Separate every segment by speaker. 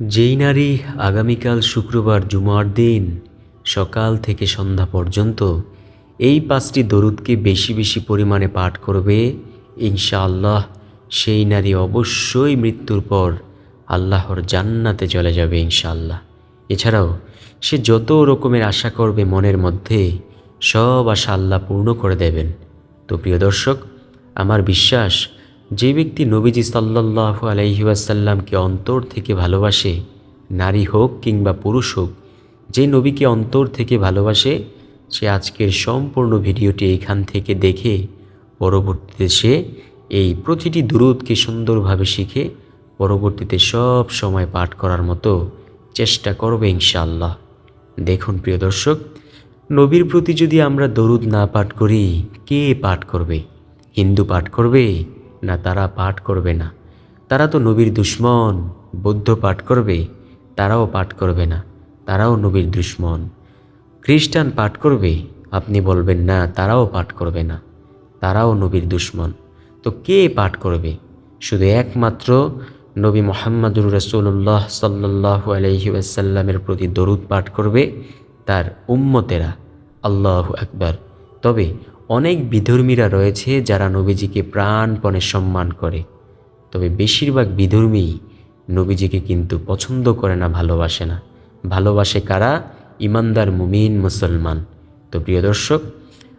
Speaker 1: যেই নারী আগামীকাল শুক্রবার জুমার দিন সকাল থেকে সন্ধ্যা পর্যন্ত এই পাঁচটি দরুদকে বেশি বেশি পরিমাণে পাঠ করবে, ইনশাআল্লাহ সেই নারী অবশ্যই মৃত্যুর পর আল্লাহর জান্নাতে চলে যাবে ইনশাআল্লাহ। এছাড়াও সে যত রকমের আশা করবে মনের মধ্যে সব আশা আল্লাহ পূর্ণ করে দেবেন। তো প্রিয় দর্শক, আমার বিশ্বাস যে ব্যক্তি নবীজি সাল্লাহ আলহিউসাল্লামকে অন্তর থেকে ভালোবাসে, নারী হোক কিংবা পুরুষ হোক, যে নবীকে অন্তর থেকে ভালোবাসে, সে আজকের সম্পূর্ণ ভিডিওটি এখান থেকে দেখে, পরবর্তীতে সে এই প্রতিটি দুরুদকে সুন্দরভাবে শিখে, পরবর্তীতে সব সময় পাঠ করার মতো চেষ্টা করবে ইনশাআল্লাহ। দেখুন প্রিয় দর্শক, নবীর প্রতি যদি আমরা দরুদ না পাঠ করি, কে পাঠ করবে? হিন্দু পাঠ করবে? না তারা পাঠ করবে না। তারা তো নবীর দুশ্মন, বৌদ্ধ পাঠ করবে, তারাও পাঠ করবে না, তারাও নবীর দুশ্মন। খ্রিস্টান পাঠ করবে, আপনি বলবেন না, তারাও পাঠ করবে না, তারাও নবীর দুশ্মন। তো কে পাঠ করবে? শুধু একমাত্র নবী মোহাম্মদুর রসুল্লাহ সাল্লাহু আলহি আসাল্লামের প্রতি দরুদ পাঠ করবে তার উম্মতেরা। আল্লাহ আকবার। তবে অনেক বিধর্মীরা রয়েছে যারা নবীজিকে প্রাণপণে সম্মান করে। তবে বেশিরভাগ বিধর্মী নবীজিকে কিন্তু পছন্দ করে না, ভালোবাসে না। ভালোবাসে কারা? ইমানদার মুমিন মুসলমান। তো প্রিয় দর্শক,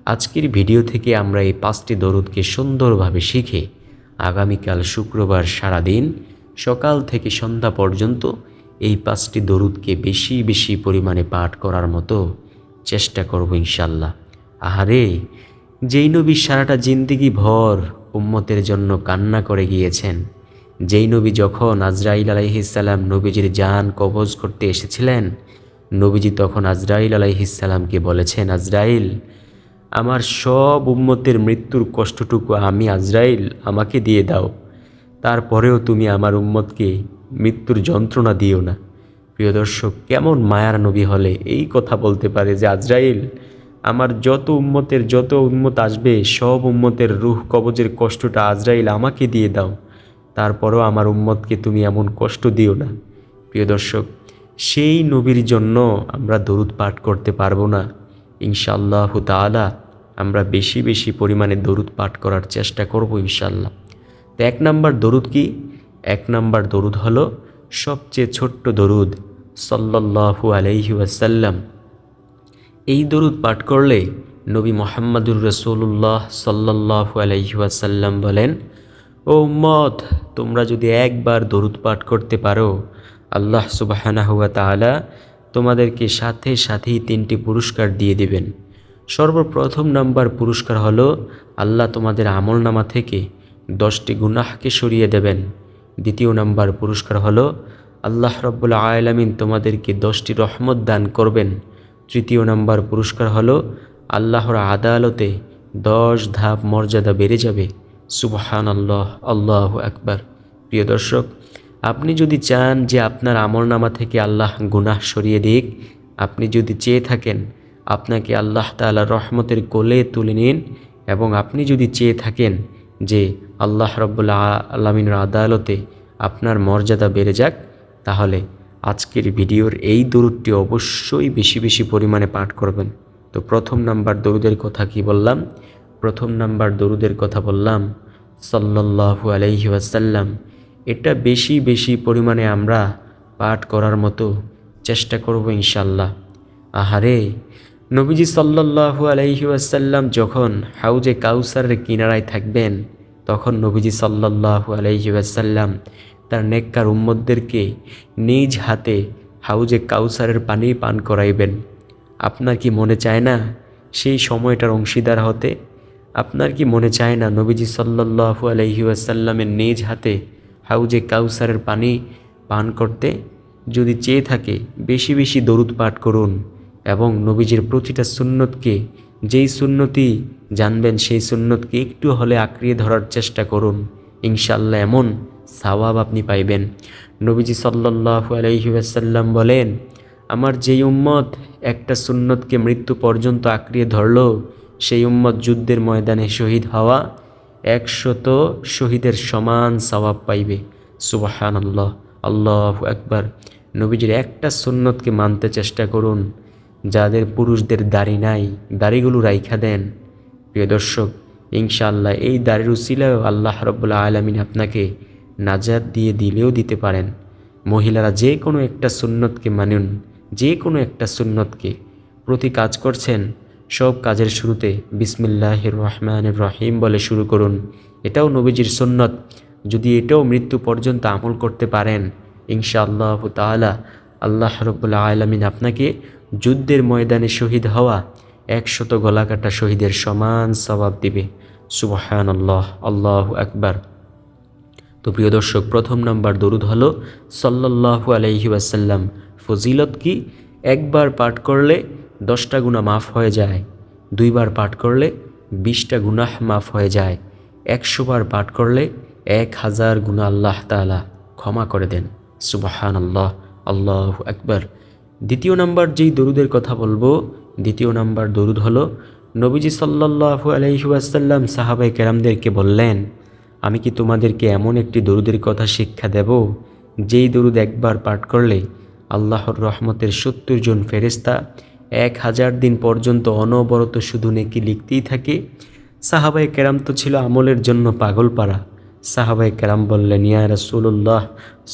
Speaker 1: আজকের ভিডিও থেকে আমরা এই পাঁচটি দরুদকে সুন্দরভাবে শিখে আগামীকাল শুক্রবার সারাদিন সকাল থেকে সন্ধ্যা পর্যন্ত এই পাঁচটি দরুদকে বেশি বেশি পরিমাণে পাঠ করার মতো চেষ্টা করব ইনশাল্লাহ। আহারে যেই নবী সারাটা জিন্দিগি ভর উম্মতের জন্য কান্না করে গিয়েছেন, যেই নবী যখন আজরাইল আলাইহিসাল্লাম নবীজির জান কবজ করতে এসেছিলেন, নবীজি তখন আজরাইল আলাইহিসাল্লামকে বলেছেন, আজরাইল, আমার সব উম্মতের মৃত্যুর কষ্টটুকু আমি আজরাইল আমাকে দিয়ে দাও। তারপরেও তুমি আমার উম্মতকে মৃত্যুর যন্ত্রণা দিও না। প্রিয় দর্শক, কেমন মায়ার নবী হলে এই কথা বলতে পারে যে, আজরাইল আমার যত উম্মতের যত উম্মত আসবে, সব উম্মতের রুহ কবজের কষ্টটা আজরাইল আমাকে দিয়ে দাও। তারপরও আমার উম্মতকে তুমি এমন কষ্ট দিও না। প্রিয় দর্শক, সেই নবীর জন্য আমরা দরুদ পাঠ করতে পারব না। ইনশাল্লাহ তালা আমরা বেশি বেশি পরিমাণে দরুদ পাঠ করার চেষ্টা করব ইনশাল্লাহ তো এক নাম্বার দরুদ কি? এক নাম্বার দরুদ হলো সবচেয়ে ছোট্ট দরুদ সাল্লাহু আলাইহি ওয়াসাল্লাম। এই দরুদ পাঠ করলে নবী মোহাম্মদুর রসুল্লাহ সাল্লাহু আলাইহি ওয়াসাল্লাম বলেন, ও মত তোমরা যদি একবার দরুদ পাঠ করতে পারো, আল্লাহ সুবাহানা হুয়া তালা তোমাদেরকে সাথে সাথেই তিনটি পুরস্কার দিয়ে দেবেন। সর্বপ্রথম নাম্বার পুরস্কার হলো, আল্লাহ তোমাদের আমল নামা থেকে দশটি গুনাহকে সরিয়ে দেবেন। দ্বিতীয় নাম্বার পুরস্কার হলো, আল্লাহ রব্বুল্লা আয়ালামিন তোমাদেরকে দশটি রহমত দান করবেন। তৃতীয় নাম্বার পুরস্কার হলো আল্লাহর আদালতে দশ ধাপ মর্যাদা বেড়ে যাবে। সুবহান আল্লাহ আল্লাহ একবার প্রিয় দর্শক, আপনি যদি চান যে আপনার আমলনামা থেকে আল্লাহ গুনাহ সরিয়ে দিক, আপনি যদি চেয়ে থাকেন আপনাকে আল্লাহ তালা রহমতের কোলে তুলে নিন এবং আপনি যদি চেয়ে থাকেন যে আল্লাহ রব্বুল্লা আলমিনের আদালতে আপনার মর্যাদা বেড়ে যাক, তাহলে আজকের ভিডিওর এই দরুদটি অবশ্যই বেশি বেশি পরিমাণে পাঠ করবেন। তো প্রথম নাম্বার দরুদের কথা কি বললাম? প্রথম নাম্বার দরুদের কথা বললাম সাল্লাহু আলাইহি ওয়াসাল্লাম, এটা বেশি বেশি পরিমাণে আমরা পাঠ করার মতো চেষ্টা করব ইনশাল্লাহ আহারে, নবীজি সাল্লাহু আলাইহি ওয়াসাল্লাম যখন হাউজে কাউসারের কিনারায় থাকবেন, তখন নবীজি সাল্লাহু আলাইহি ওয়াসাল্লাম তার নেককার উম্মদদেরকে নিজ হাতে হাউজে কাউসারের পানি পান করাইবেন। আপনার কি মনে চায় না সেই সময়টার অংশীদার হতে? আপনার কি মনে চায় না নবীজি সাল্লাহু আলহি আসাল্লামের নিজ হাতে হাউজে কাউসারের পানি পান করতে? যদি চেয়ে থাকে, বেশি বেশি দরুদ পাঠ করুন এবং নবীজির প্রতিটা সুন্নতকে, যেই সুন্নতি জানবেন সেই সুন্নতকে একটু হলে আঁকড়িয়ে ধরার চেষ্টা করুন। ইনশাল্লাহ এমন সাওয়াব আপনি পাইবেন। নবীজি সাল্লাহু আলহি আসাল্লাম বলেন, আমার যেই উম্মত একটা সুন্নতকে মৃত্যু পর্যন্ত আঁকড়িয়ে ধরল, সেই উম্মত যুদ্ধের ময়দানে শহীদ হওয়া একশত শহীদের সমান সওয়াব পাইবে। সুবাহান আল্লাহ আল্লাহ একবার নবীজির একটা সুন্নতকে মানতে চেষ্টা করুন, যাদের পুরুষদের দাড়ি নাই, দাড়িগুলো রাইখা দেন। প্রিয় দর্শক, ইনশাআল্লাহ এই দাড়ির উসিলাও আল্লাহ রব্বুল্লা আলমিন আপনাকে নাজাদ দিয়ে দিলেও দিতে পারেন। মহিলারা যে কোনো একটা সুন্নতকে মানুন, যে কোনো একটা সুন্নতকে। প্রতি কাজ করছেন, সব কাজের শুরুতে বিসমিল্লাহ রহমান রহিম বলে শুরু করুন। এটাও নবীজির সুন্নত। যদি এটাও মৃত্যু পর্যন্ত আমল করতে পারেন, ইনশাআল্লাহ তাআলা আল্লাহ রব্বুল্লা আলমিন আপনাকে যুদ্ধের ময়দানে শহীদ হওয়া একশত গলাকাটা শহীদের সমান সবাব দিবে। সুবহান আল্লাহ আল্লাহ আকবার। তো প্রিয় দর্শক, প্রথম নাম্বার দরুদ হলো, সাল্লাল্লাহু আলাইহি ওয়াসাল্লাম। ফজিলত কি? একবার পাঠ করলে দশটা গুণা মাফ হয়ে যায়, দুইবার পাঠ করলে বিশটা গুনাহ মাফ হয়ে যায় একশো বার পাঠ করলে এক হাজার গুণা আল্লাহ তাআলা ক্ষমা করে দেন। সুবাহান আল্লাহ আল্লাহ আকবার। দ্বিতীয় নাম্বার যেই দরুদের কথা বলব, দ্বিতীয় নাম্বার দরুদ হলো, নবীজি সাল্লাল্লাহু আলাইহি ওয়াসাল্লাম সাহাবাই কেরামদেরকে বললেন আমি কি তোমাদেরকে এমন একটি দরুদের কথা শিক্ষা দেব, যেই দরুদ একবার পাঠ করলে আল্লাহর রহমতের সত্তর জন ফেরেস্তা এক হাজার দিন পর্যন্ত অনবরত শুধু নেকি লিখতেই থাকে? সাহাবাই কেরাম তো ছিল আমলের জন্য পাগল পাড়া সাহাবাই কেরাম বললেন, ইয়া রাসূলুল্লাহ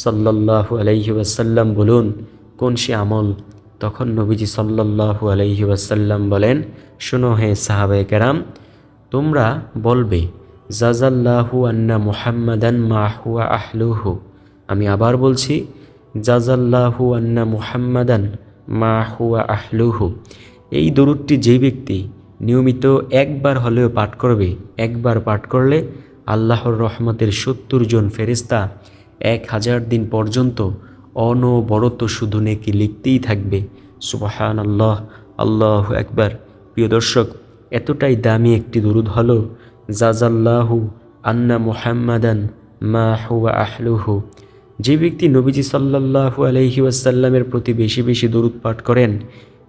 Speaker 1: সাল্লাল্লাহু আলাইহি ওয়াসাল্লাম, বলুন, কোন সে আমল? তখন নবীজি সাল্লাল্লাহু আলাইহি ওয়াসাল্লাম বলেন, শোনো হে সাহাবাই কেরাম, তোমরা বলবে জাজাল্লাহু আন্না মুহাম্মাদান মা হুয়া আহলুহু। আমি আবার বলছি, জাজাল্লাহু আন্না মুহাম্মাদান মা হুয়া আহলুহু। এই দরুদটি যে ব্যক্তি নিয়মিত একবার হলেও পাঠ করবে, একবার পাঠ করলে আল্লাহর রহমতের সত্তর জন ফেরিস্তা এক হাজার দিন পর্যন্ত অনবরত শুধু নেকি লিখতেই থাকবে। সুবাহান আল্লাহ আল্লাহ একবার প্রিয় দর্শক, এতটাই দামি একটি দরুদ হলো জাজাল্লাহু আন্না মুহাম্মাদান মা হুয়া আহলুহু। যে ব্যক্তি নবীজি সাল্লাল্লাহু আলহি প্রতি বেশি বেশি দরুদ পাঠ করেন,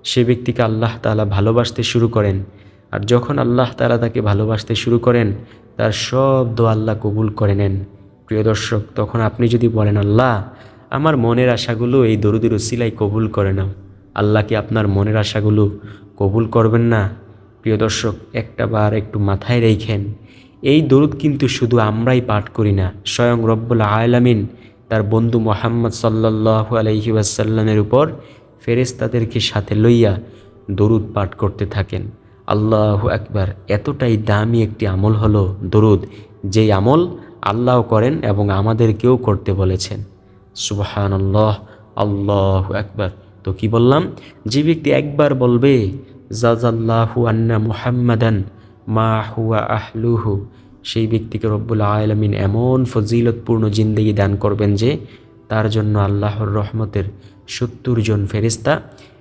Speaker 1: সে ব্যক্তিকে আল্লাহ তালা ভালোবাসতে শুরু করেন। আর যখন আল্লাহ তালা তাকে ভালোবাসতে শুরু করেন, তার সব দো আল্লাহ কবুল করে নেন। প্রিয় দর্শক, তখন আপনি যদি বলেন, আল্লাহ, আমার মনের আশাগুলো এই দরুদের উসিলাই কবুল করে নাও। আল্লাহ কি আপনার মনের আশাগুলো কবুল করবেন না? প্রিয় দর্শক, একটা বার একটু মাথায় রেখেন, এই দরুদ কিন্তু শুধু আমরাই পাঠ করি না, স্বয়ং রব্বুল আলামিন তার বন্ধু মোহাম্মদ সাল্লাহ আলহি ওয়াসাল্লামের উপর ফেরেস্তাদেরকে সাথে লইয়া দরুদ পাঠ করতে থাকেন। আল্লাহ একবার এতটাই দামি একটি আমল হলো দরুদ, যেই আমল আল্লাহ করেন এবং আমাদেরকেও করতে বলেছেন। সুবাহান আল্লাহ আল্লাহ একবার তো কি বললাম, যে ব্যক্তি একবার বলবে জাজাল্লাহু আন্না মুহাম্মাদান, মা হুয়া আহলুহু। সেই ব্যক্তিকে রব্বুল আলমিন এমন ফজিলতপূর্ণ জিন্দগি দান করবেন যে, তার জন্য আল্লাহর রহমতের সত্তর জন ফেরিস্তা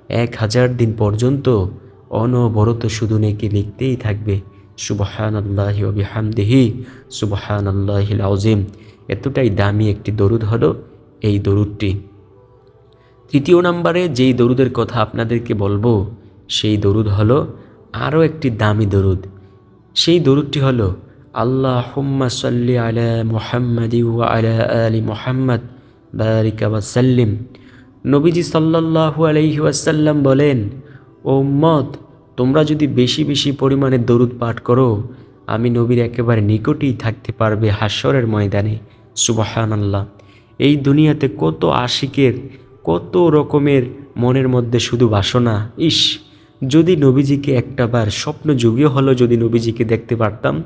Speaker 1: এক হাজার দিন পর্যন্ত অনবরত শুধু নেকি লিখতেই থাকবে। সুবহান আল্লাহ বিহামদেহি সুবহান আল্লাহিল আজিম এতটাই দামি একটি দরুদ হলো এই দরুদটি। তৃতীয় নম্বরে যেই দরুদের কথা আপনাদেরকে বলব সেই দরুদ হলো আরও একটি দামি দরুদ। সেই দরুদটি হলো আল্লাহ হুম্মা সাল্লি আলা মুহাম্মাদি ওয়া আলা আলি মুহাম্মদ, বারিকা নবীজি সাল্লাল্লাহু আলাইহি ওয়াসাল্লাম বলেন, ও উম্মত, তোমরা যদি বেশি বেশি পরিমাণে দরুদ পাঠ করো, আমি নবীর একেবারে নিকটেই থাকতে পারবে হাস্যরের ময়দানে। সুবাহান আল্লাহ এই দুনিয়াতে কত আশিকের, কত রকমের মনের মধ্যে শুধু বাসনা ইস যদি নবীজিকে একটাবার স্বপ্ন যুগীয় হলো যদি নবীজিকে দেখতে পারতাম,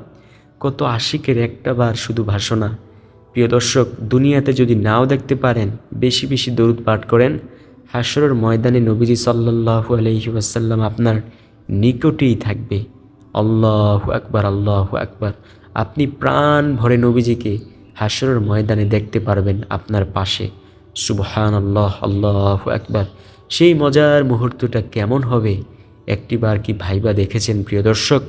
Speaker 1: কত আশিকের একটাবার শুধু ভাষণা। প্রিয় দর্শক, দুনিয়াতে যদি নাও দেখতে পারেন, বেশি বেশি দরুদ পাঠ করেন হাসরের ময়দানে নবীজি সাল্লাহু আলহি ওয়াসাল্লাম আপনার নিকটেই থাকবে। আল্লাহ আকবার আল্লাহ আকবার। আপনি প্রাণ ভরে নবীজিকে হাসরের ময়দানে দেখতে পারবেন আপনার পাশে। সুবহান আল্লাহ আল্লাহ একবার সেই মজার মুহূর্তটা কেমন হবে? একটিবার কি ভাইবা দেখেছেন প্রিয় দর্শক?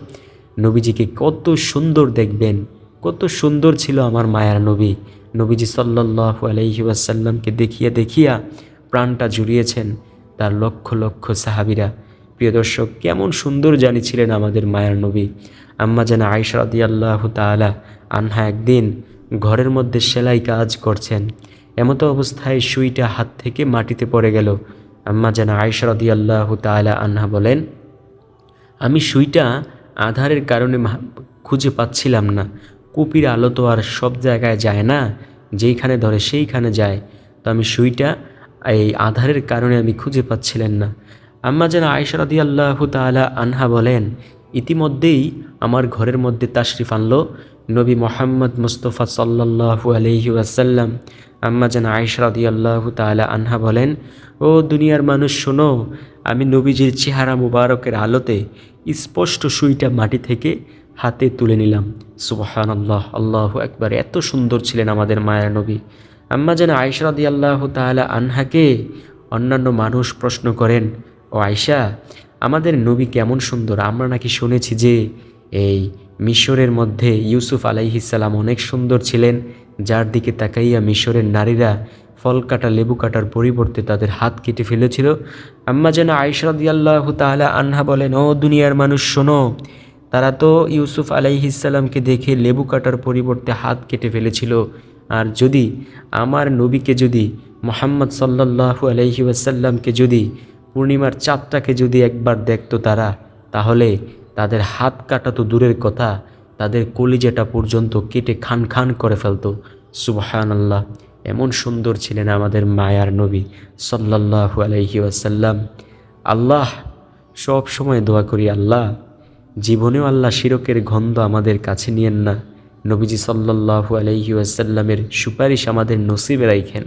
Speaker 1: নবীজিকে কত সুন্দর দেখবেন, কত সুন্দর ছিল আমার মায়ার নবী। নবীজি সাল্লাহ আলহি ওয়াসাল্লামকে দেখিয়া দেখিয়া প্রাণটা জুড়িয়েছেন তার লক্ষ লক্ষ সাহাবিরা। প্রিয় দর্শক, কেমন সুন্দর জানিছিলেন আমাদের মায়ার নবী। আম্মা যেন আয়সারদি আল্লাহ তালা আনহা একদিন ঘরের মধ্যে সেলাই কাজ করছেন। এমতো অবস্থায় সুইটা হাত থেকে মাটিতে পড়ে গেল। আম্মা যেন আয়সা রদি আল্লাহ তালা আন্হা বলেন, আমি সুইটা আধারের কারণে খুঁজে পাচ্ছিলাম না। কুপির আলো তো আর সব জায়গায় যায় না, যেইখানে ধরে সেইখানে যায়। তো আমি সুইটা এই আধারের কারণে আমি খুঁজে পাচ্ছিলেন না। আম্মা যেন আয়সারদি আল্লাহ তালা আনহা বলেন, ইতিমধ্যেই আমার ঘরের মধ্যে তাশরিফ আনলো নবী মোহাম্মদ মুস্তফা সাল্লাহু আলহি আসাল্লাম আম্মা যেন আয়সারদি আল্লাহ তালা আনহা বলেন, ও দুনিয়ার মানুষ, শোনো, আমি নবীজির চেহারা মুবারকের আলোতে স্পষ্ট সুইটা মাটি থেকে হাতে তুলে নিলাম। সুবহান আল্লাহ আল্লাহ একবার এত সুন্দর ছিলেন আমাদের মায়া নবী। আম্মা যেন আয়সারদি আল্লাহ তালা আনহাকে অন্যান্য মানুষ প্রশ্ন করেন, ও আয়সা আমাদের নবী কেমন সুন্দর, আমরা নাকি শুনেছি যে এই মিশরের মধ্যে ইউসুফ আলাইহিসাল্লাম অনেক সুন্দর ছিলেন যার দিকে তাকাইয়া মিশরের নারীরা ফল কাটা, লেবু কাটার পরিবর্তে তাদের হাত কেটে ফেলেছিল। আম্মা যেন আয়সরাদি আল্লাহ তাহলা আনহা বলেন, ও দুনিয়ার মানুষ, শোনো, তারা তো ইউসুফ আলাইহিসাল্লামকে দেখে লেবু কাটার পরিবর্তে হাত কেটে ফেলেছিল। আর যদি আমার নবীকে যদি, মোহাম্মদ সাল্লাহু আলহি ওয়াসাল্লামকে যদি, পূর্ণিমার চাঁদটাকে যদি একবার দেখত তারা, তাহলে তাদের হাত কাটা তো দূরের কথা তাদের কলিজাটা পর্যন্ত কেটে খান খান করে ফেলতো। সুবহান আল্লাহ এমন সুন্দর ছিলেন আমাদের মায়ার নবী সাল্লাহু আলহি ওয়াসাল্লাম। আল্লাহ, সব সময় দোয়া করি আল্লাহ, জীবনেও আল্লাহ শিরকের গন্ধ আমাদের কাছে নিয়েন না। নবীজি সাল্লাহু আলহি আসাল্লামের সুপারিশ আমাদের নসিবে রাইখেন।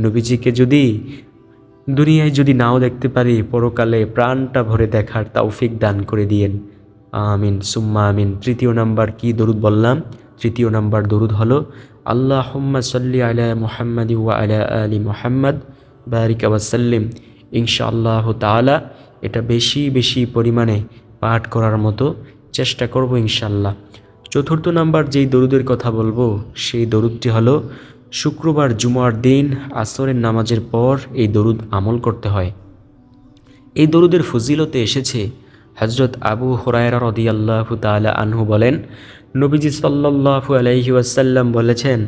Speaker 1: নবীজিকে যদি দুনিয়ায় যদি নাও দেখতে পারি, পরকালে প্রাণটা ভরে দেখার তৌফিক দান করে দিয়েন। আমিন, সুম্মা আমিন। তৃতীয় নাম্বার কি দরুদ বললাম? তৃতীয় নাম্বার দরুদ হলো আল্লাহ হুম্মা সাল্লি আলা মুহাম্মদ ওয়া আলা আলি মুহাম্মদ, বারিক ওয়াসাল্লিম ইনশাআল্লাহ তাআলা এটা বেশি বেশি পরিমাণে পাঠ করার মতো চেষ্টা করব ইনশাল্লাহ চতুর্থ নাম্বার যেই দরুদের কথা বলব, সেই দরুদটি হলো, শুক্রবার জুমার দিন আসরের নামাজের পর এই দরুদ আমল করতে হয়। এই দরুদের ফজিলতে এসেছে হজরত আবু হরায়রা রদিয়াল্লাহু তালা আনহু বলেন, নবীজি সাল্লাহু আলাইহি ওয়াসাল্লাম বলেছেন,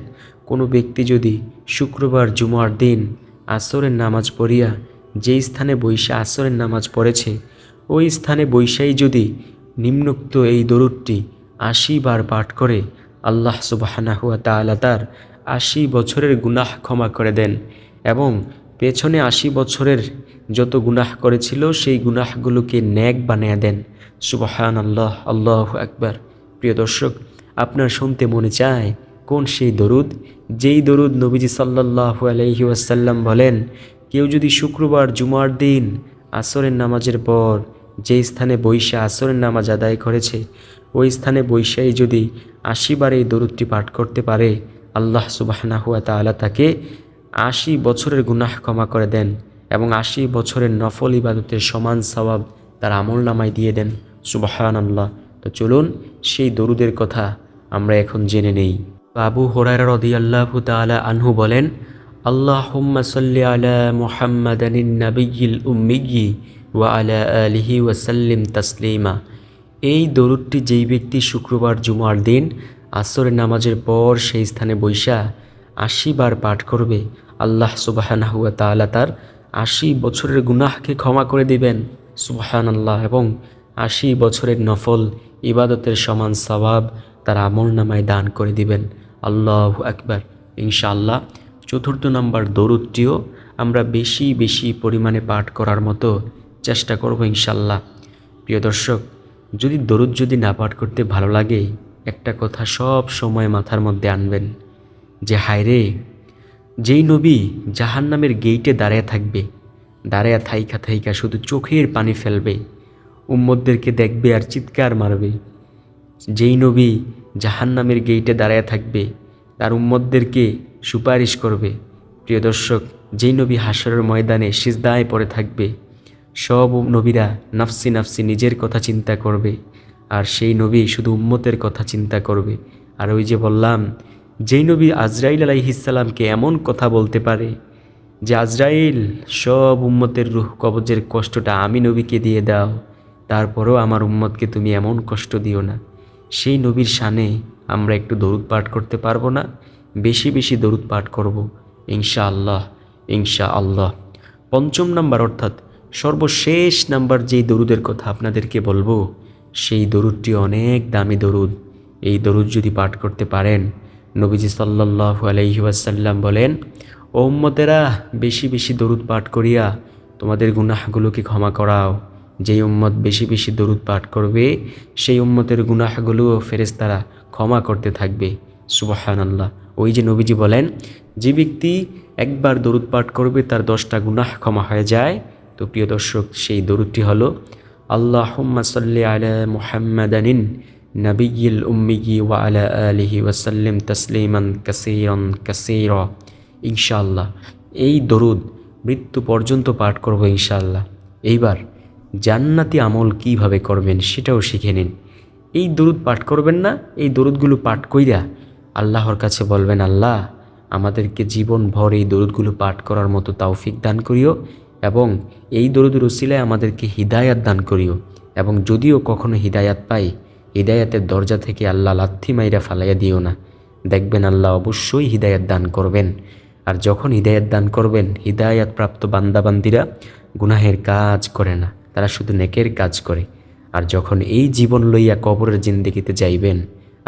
Speaker 1: কোনো ব্যক্তি যদি শুক্রবার জুমার দিন আসরের নামাজ পড়িয়া যেই স্থানে বৈশা আসরের নামাজ পড়েছে, ওই স্থানে বৈশাই যদি নিম্নোক্ত এই দরুদটি আশি বার পাঠ করে, আল্লাহ সুবাহানাহুয়া তাআলা তার আশি বছরের গুনাহ ক্ষমা করে দেন এবং পেছনে আশি বছরের যত গুনাহ করেছিল, সেই গুনাহগুলোকে ন্যাক বানিয়ে দেন। সুবাহান আল্লাহ আল্লাহ একবার প্রিয় দর্শক, আপনার শুনতে মনে চায় কোন সেই দরুদ? যেই দরুদ নবীজি সাল্লাহু আলহি ওয়াসাল্লাম বলেন, কেউ যদি শুক্রবার, জুমার দিন আসরের নামাজের পর যে স্থানে বৈশা আসরের নামাজ আদায় করেছে, ওই স্থানে বৈশাই যদি আশিবার এই দরুদটি পাঠ করতে পারে, আল্লাহ সুবাহনা হুয়া তালা তাকে আশি বছরের গুনাহ ক্ষমা করে দেন। এবং আশি বছরের নফল ইবাদতের সমান সবাব তার আমল নামায় দিয়ে দেন। সুবাহান আল্লাহ তো চলুন সেই দরুদের কথা আমরা এখন জেনে নেই। আবু হোরার রদি আল্লাহ তালা আনহু বলেন আল্লাহ সাল্লি আলা মুহাম্মাদানিন নাবিয়িল উম্মিয়ি ওয়া আলা আলিহি ওয়াসাল্লিম তাসলিমা। এই দরুদটি যেই ব্যক্তি শুক্রবার জুমার দিন আসরের নামাজের পর সেই স্থানে বৈশা আশি বার পাঠ করবে, আল্লাহ সুবাহানাহুয়া তাআলা তার আশি বছরের গুনাহকে ক্ষমা করে দিবেন। সুবাহান আল্লাহ এবং আশি বছরের নফল ইবাদতের সমান সবাব তার আমল নামায় দান করে দিবেন। আল্লাহ আকবার। ইনশাআল্লাহ, চতুর্থ নম্বর দরুদটিও আমরা বেশি বেশি পরিমাণে পাঠ করার মতো চেষ্টা করব ইনশাল্লাহ প্রিয় দর্শক, যদি দরুদ যদি না পাঠ করতে ভালো লাগে, একটা কথা সব সময় মাথার মধ্যে আনবেন যে, হায়রে যেই নবী জাহান নামের গেইটে দাঁড়ায় থাকবে দাঁড়ায় থাইকা থাইকা শুধু চোখের পানি ফেলবে উম্মদদেরকে দেখবে আর চিৎকার মারবে। যেই নবী জাহান নামের গেইটে দাঁড়ায় থাকবে, তার উম্মদদেরকে সুপারিশ করবে। প্রিয় দর্শক, যেই নবী হাসরের ময়দানে সিজদায় পড়ে থাকবে, সব নবীরা নাফসি নাফসি নিজের কথা চিন্তা করবে, আর সেই নবী শুধু উম্মতের কথা চিন্তা করবে। আর ওই যে বললাম যেই নবী আজরাইল আলাইহিসাল্লামকে এমন কথা বলতে পারে যে, আজরাইল, সব উম্মতের রুহ কবজের কষ্টটা আমি নবীকে দিয়ে দাও, তারপরেও আমার উম্মতকে তুমি এমন কষ্ট দিও না। সেই নবীর শানে আমরা একটু দরুদ পাঠ করতে পারব না? বেশি বেশি দরুদ পাঠ করব ইনশা আল্লাহ ইনশা আল্লাহ পঞ্চম নাম্বার অর্থাৎ সর্বশেষ নাম্বার যেই দরুদের কথা আপনাদেরকে বলব, সেই দরুদটি অনেক দামি দরুদ। এই দরুদ যদি পাঠ করতে পারেন নবীজি সাল্লাহ আলহিউসাল্লাম বলেন, ও উম্মতেরা, বেশি বেশি দরুদ পাঠ করিয়া তোমাদের গুনাহগুলোকে ক্ষমা করাও। যেই উম্মত বেশি বেশি দরুদ পাঠ করবে, সেই উম্মতের গুনাহগুলোও ফেরেস্তারা ক্ষমা করতে থাকবে। সুবাহান আল্লাহ ওই যে নবীজি বলেন, যে ব্যক্তি একবার দরুদ পাঠ করবে, তার দশটা গুনাহ ক্ষমা হয়ে যায়। তো প্রিয় দর্শক, সেই দরুদটি হলো আল্লাহ সাল্লি আলা মুহাম্মাদানিন নবিয়িল উম্মিগি ওয়া আলা আলিহি ওয়াসাল্লিম তসলিমান কাসিরন কাসির ইনশাআল্লাহ এই দরুদ মৃত্যু পর্যন্ত পাঠ করব ইনশাআল্লাহ। এইবার জান্নাতি আমল কীভাবে করবেন সেটাও শিখে নিন। এই দরুদ পাঠ করবেন না, এই দরুদগুলো পাঠ কইরা আল্লাহর কাছে বলবেন, আল্লাহ, আমাদেরকে জীবন ভর এই দরুদগুলো পাঠ করার মতো তাওফিক দান করিও এবং এই দরুদের উসিলায় আমাদেরকে হিদায়াত দান করিও এবং যদিও কখনো হিদায়াত পাই হিদায়াতের দরজা থেকে আল্লাহ লাথি মাইরা ফালাইয়া দিও না। দেখবেন আল্লাহ অবশ্যই হিদায়াত দান করবেন। আর যখন হিদায়াত দান করবেন হিদায়াত প্রাপ্ত বান্দাবান্দিরা গুনাহের কাজ করে না, তারা শুধু নেকের কাজ করে। আর যখন এই জীবন লইয়া কবরের জিন্দিগিতে যাইবেন,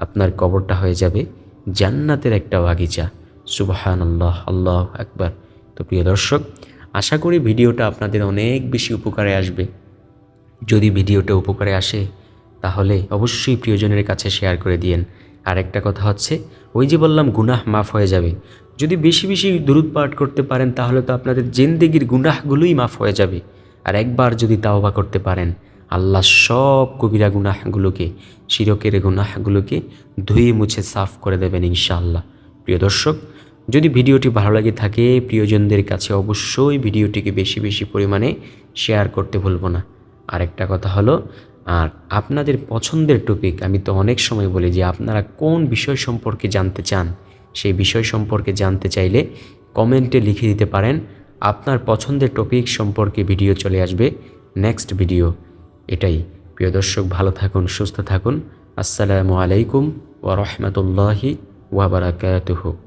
Speaker 1: আপনার কবরটা হয়ে যাবে জান্নাতের একটা বাগিচা। সুবাহান আল্লাহ আল্লাহ একবার তো প্রিয় দর্শক, আশা করি ভিডিওটা আপনাদের অনেক বেশি উপকারে আসবে। যদি ভিডিওটা উপকারে আসে তাহলে অবশ্যই প্রিয়জনের কাছে শেয়ার করে দিয়েন। আর একটা কথা হচ্ছে, ওই যে বললাম, গুনাহ মাফ হয়ে যাবে। যদি বেশি বেশি দূরত পাঠ করতে পারেন, তাহলে তো আপনাদের জেন্দেগির গুনাহগুলোই মাফ হয়ে যাবে। আর একবার যদি তাওবা করতে পারেন, আল্লাহ সব কবিরা গুনাহগুলোকে, শিরকের গুনাহগুলোকে ধুয়ে মুছে সাফ করে দেবেন ইনশাআল্লাহ। প্রিয় দর্শক, যদি ভিডিওটি ভালো লাগে থাকে, প্রিয়জনদের কাছে অবশ্যই ভিডিওটিকে বেশি বেশি পরিমাণে শেয়ার করতে ভুলবো না। আরেকটা কথা হলো আর আপনাদের পছন্দের টপিক আমি তো অনেক সময় বলি যে আপনারা কোন বিষয় সম্পর্কে জানতে চান, সেই বিষয় সম্পর্কে জানতে চাইলে কমেন্টে লিখে দিতে পারেন। আপনার পছন্দের টপিক সম্পর্কে ভিডিও চলে আসবে। নেক্সট ভিডিও এটাই। প্রিয় দর্শক, ভালো থাকুন, সুস্থ থাকুন। আসসালামু আলাইকুম ওয়া রাহমাতুল্লাহি ওয়া বারাকাতুহু।